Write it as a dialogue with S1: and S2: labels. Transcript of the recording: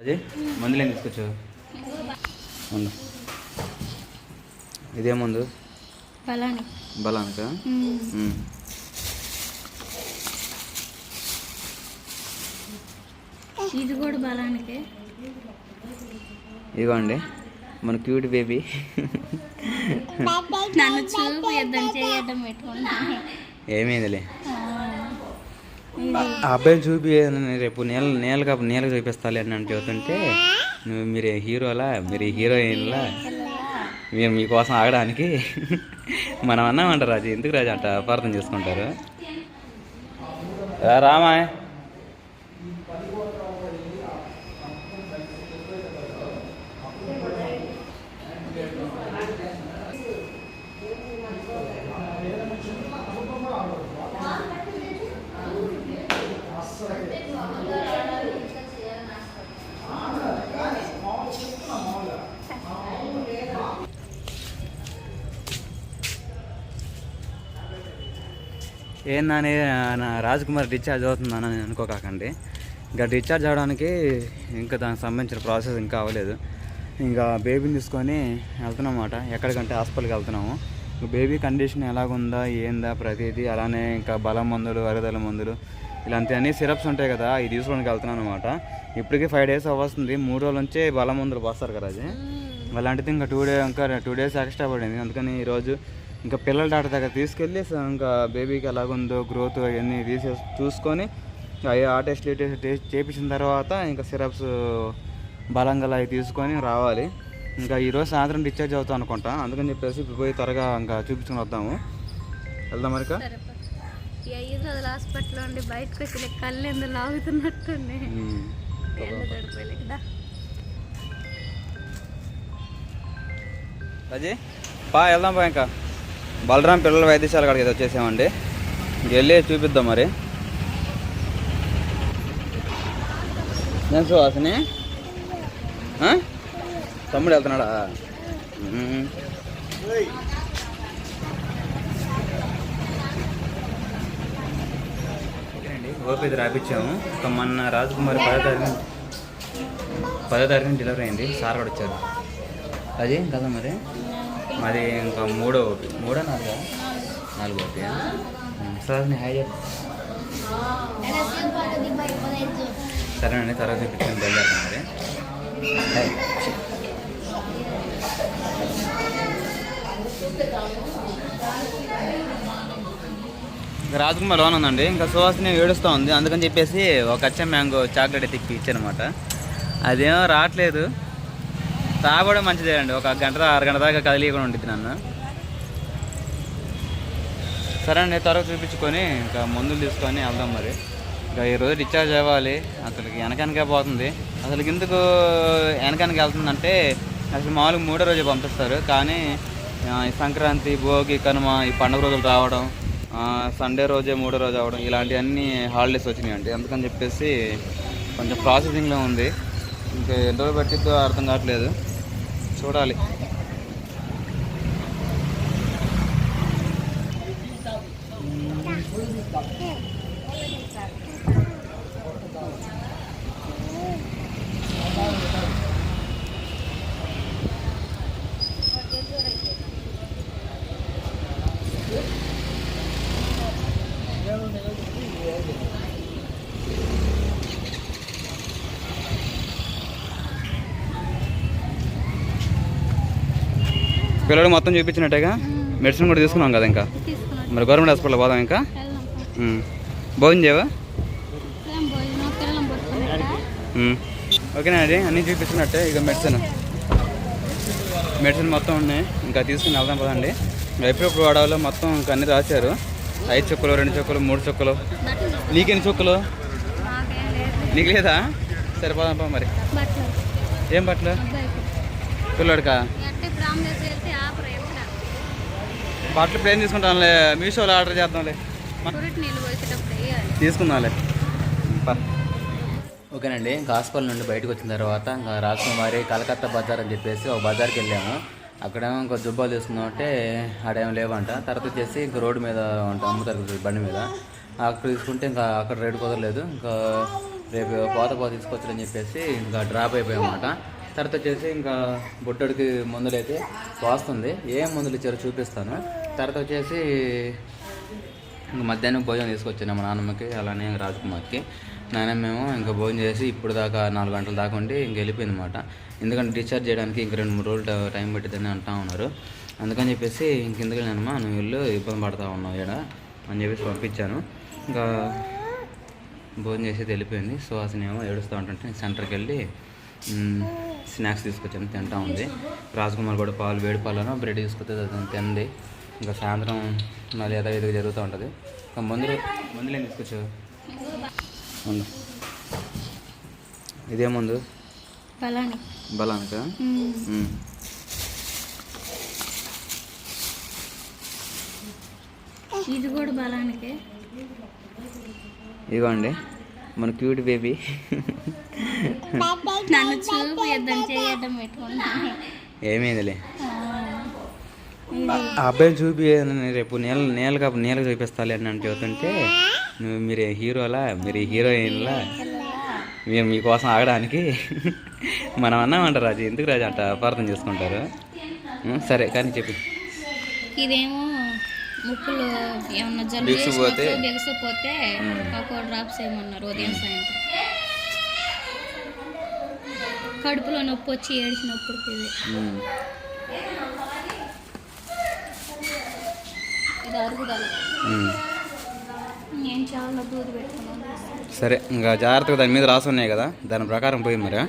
S1: అది? మందులు ఏం తీసుకొచ్చావు? ఉండు. ఇదే మందు?
S2: బలాని.
S1: బలానికా.
S2: ఇది కూడా బలానికే.
S1: ఇదిగోండి మన క్యూట్ బేబీ.
S2: నన్ను చూపి ఇద్దరు చేయడం
S1: ఏమైందిలే? ఆ అబ్బాయిని చూపి రేపు నేల నీళ్ళ కప్పు నీళ్ళకి చూపిస్తా అని అంటే చెబుతుంటే నువ్వు మీరు హీరోలా మీరు హీరోయిన్లా మేము మీకోసం ఆగడానికి మనం అన్నామంటారు రాజు. ఎందుకు రాజు అంట అపార్థం చేసుకుంటారు? రామా ఏందని నా రాజ్కుమార్ డిశ్చార్జ్ అవుతుందని నేను అనుకోకాకండి. ఇంకా డిశ్చార్జ్ అవడానికి ఇంకా దానికి సంబంధించిన ప్రాసెస్ ఇంకా అవ్వలేదు. ఇంకా బేబీని తీసుకొని వెళ్తున్నమాట ఎక్కడికంటే హాస్పిటల్కి వెళ్తున్నాము. బేబీ కండిషన్ ఎలాగుందా ఏందా ప్రతిదీ అలానే ఇంకా బలం మందులు అరుగుదల మందులు ఇలాంటివన్నీ సిరప్స్ ఉంటాయి కదా ఇవి తీసుకోవడానికి వెళ్తున్నాను అనమాట ఇప్పటికీ ఫైవ్ డేస్ అవ్వస్తుంది. మూడు రోజుల నుంచే బలం మందులు పోస్తారు కదా అది. అలాంటిది ఇంకా టూ డే ఇంకా టూ డేస్ ఎక్స్ట్రా పడింది. అందుకని ఈరోజు ఇంకా పిల్లల డాక్టర్ దగ్గర తీసుకెళ్ళి ఇంకా బేబీకి ఎలాగుందో గ్రోత్ అవన్నీ తీసే చూసుకొని అవి ఆ టెస్ట్ టెస్ట్ చేయించిన తర్వాత ఇంకా సిరప్స్ బలంగా అవి తీసుకొని రావాలి. ఇంకా ఈరోజు సాయంత్రం డిశ్చార్జ్ అవుతాం అనుకుంటా. అందుకని చెప్పేసి ఇప్పుడు పోయి త్వరగా ఇంకా చూపించుకొని వద్దాము. వెళ్దాం మరిక
S2: ఐదు రోజులు హాస్పిటల్లో ఉండి బయటకు వచ్చి కళ్ళు ఎందుకు
S1: అజయ్ పా వెళ్దాం పా ఇంకా. బలరాం పిల్లల వైద్యశాల కాడికి అయితే వచ్చేసామండి. వెళ్ళి చూపిద్దాం మరి. నేను సుహాసిని? తమ్ముడు వెళ్తున్నాడా? ఓపీది రాపించాము ఒక మొన్న రాజకుమారి పదో తారీఖు పదో తారీఖున డెలివరీ అయింది. సార్ కూడా వచ్చారు. అది కదా మరి. మాది ఇంకా మూడో ఓపి. మూడో నాలుగా? నాలుగో ఓపి సార్ నేను హాయ్ చెప్పు సరేనండి తర్వాత చూపించాను బయలుదేరుతాను మరి. ఇంకా రాజకుమార్ లోన్ ఉందండి. ఇంకా సుహాసిని ఏడుస్తూ ఉంది. అందుకని చెప్పేసి ఒక అచ్చ మ్యాంగో చాక్లెట్ తిప్పి ఇచ్చానమాట అదేమో రావట్లేదు. తాగడం మంచిదే అండి ఒక గంట అరగంట దాకా కదిలియకుండా ఉంటుంది నన్ను. సరే అండి త్వరగా చూపించుకొని ఇంకా మందులు తీసుకొని వెళ్దాం మరి. ఇంకా ఈరోజు డిశ్చార్జ్ అవ్వాలి. అసలుకి వెనకనకే పోతుంది. అసలు ఎందుకు వెనకనకి వెళ్తుందంటే అసలు మామూలుగా మూడో రోజు పంపిస్తారు. కానీ ఈ సంక్రాంతి భోగి కనుమ ఈ పండుగ రోజులు రావడం సండే రోజే మూడో రోజు అవడం ఇలాంటివన్నీ హాలిడేస్ వచ్చినాయండి. అందుకని చెప్పేసి కొంచెం ప్రాసెసింగ్లో ఉంది. ఇంకా ఎంత రోజులు పట్టిద్దో అర్థం కావట్లేదు. చూడాలి. పిల్లలు మొత్తం చూపించినట్టేగా మెడిసిన్ కూడా తీసుకున్నాం కదా ఇంకా. మరి గవర్నమెంట్ హాస్పిటల్ పోదాం ఇంకా. భోజనం చేయవా. ఓకేనా అది అన్నీ చూపించినట్టే ఇక మెడిసిన్. మెడిసిన్ మొత్తం ఉన్నాయి. ఇంకా తీసుకుని వెళ్దాం పదండి. ఎప్పుడెప్పుడు వాడాలో మొత్తం ఇంకా అన్ని రాశారు. ఐదు చుక్కలు రెండు చుక్కలు మూడు చుక్కలు. నీకెన్ని చుక్కలు?
S2: నాకేం లేదు.
S1: నీకు లేదా? సరే పోదాం పా మరి. ఏం బట్టలు? పిల్లోడికా? బట్టలు ఇప్పుడు ఏం తీసుకుంటాంలే మీషోలో ఆర్డర్ చేద్దాంలే. తీసుకుందాంలే. ఓకేనండి హాస్పిటల్ నుండి బయటకు వచ్చిన తర్వాత ఇంకా రాజకుమారి కలకత్తా బజార్ అని చెప్పేసి ఒక బజార్కి వెళ్ళాము. అక్కడేమో ఇంకా జుబ్బాలు తీసుకుందామంటే ఆడేమో లేవంట. తర్వాత వచ్చేసి ఇంకా రోడ్డు మీద ఉంటా అమ్ముతారు బండి మీద. అక్కడ తీసుకుంటే ఇంకా అక్కడ రేటు కుదరలేదు. ఇంకా రేపు పోత పోత తీసుకొచ్చారని చెప్పేసి ఇంకా డ్రాప్ అయిపోయామన్నమాట. తర్వాత వచ్చేసి ఇంకా బుట్టడికి మందులు అయితే వస్తుంది. ఏం మందులు ఇచ్చారో చూపిస్తాను. తర్వాత వచ్చేసి ఇంక మధ్యాహ్నం భోజనం తీసుకొచ్చాను మా నాన్నమ్మకి అలానే రాజకుమార్కి. నాయనమ్మేమో ఇంకా భోజనం చేసి ఇప్పుడు దాకా నాలుగు గంటల దాకా ఉండి ఇంక వెళ్ళిపోయింది అనమాట ఎందుకంటే డిశ్చార్జ్ చేయడానికి ఇంక రెండు మూడు రోజులు టైం పెట్టిందని అంటా ఉన్నారు. అందుకని చెప్పేసి ఇంక ఎందుకు లేనమ్మా నువ్వు ఇల్లు ఇబ్బంది పడతా ఉన్నావు ఇక్కడ అని చెప్పేసి పంపించాను. ఇంకా భోజనం చేసి వెళ్ళిపోయింది. సో ఏడుస్తూ ఉంటుంటే నేను సెంటర్కి వెళ్ళి స్నాక్స్ తీసుకొచ్చాను తింటా ఉంది. రాజకుమార్ కూడా పాలు వేడి పాలను బ్రెడ్ తీసుకొస్తే అది తింది. ఇంకా సాయంత్రం మళ్ళీ యథావిధిగా జరుగుతూ ఉంటుంది. ఇంకా మందులు మందులు ఏం తీసుకొచ్చావు. ఇదే ముందు?
S2: బలాని.
S1: బలానిక.
S2: ఇది కూడా బలానికే.
S1: ఇదిగోండి మన క్యూట్ బేబీ.
S2: నన్ను చూపు ఇద్దరు చేయడం పెట్టుకున్నా
S1: ఏమైందిలే? ఆ అబ్బాయిని చూపి రేపు నీళ్ళ నీళ్ళ నీళ్ళకి చూపిస్తాలే అని అని చెబుతుంటే నువ్వు మీరు హీరోలా? మీరు హీరోయిన్లా? మీరు మీకోసం ఆగడానికి మనం అన్నామంట రాజు. ఎందుకు రాజు అంట అపార్థం చేసుకుంటారు? సరే కానీ చెప్పి.
S2: ఇదేమో ముక్కులో ఏమన్నా జలుబు బిగుసిపోతే ఒక డ్రాప్స్ ఏమన్నారు ఉదయం సాయంత్రం. కడుపులో నొప్పి వచ్చి ఏడిచినప్పుడు ఇది. ఇది అరుగుదల
S1: ఉం.
S2: నేను చాలా దూది పెట్టుకున్నాను
S1: సరే ఇంకా జాగ్రత్తగా దాని మీద రాసి ఉన్నాయి కదా. దాని ప్రకారం పోయి మరి.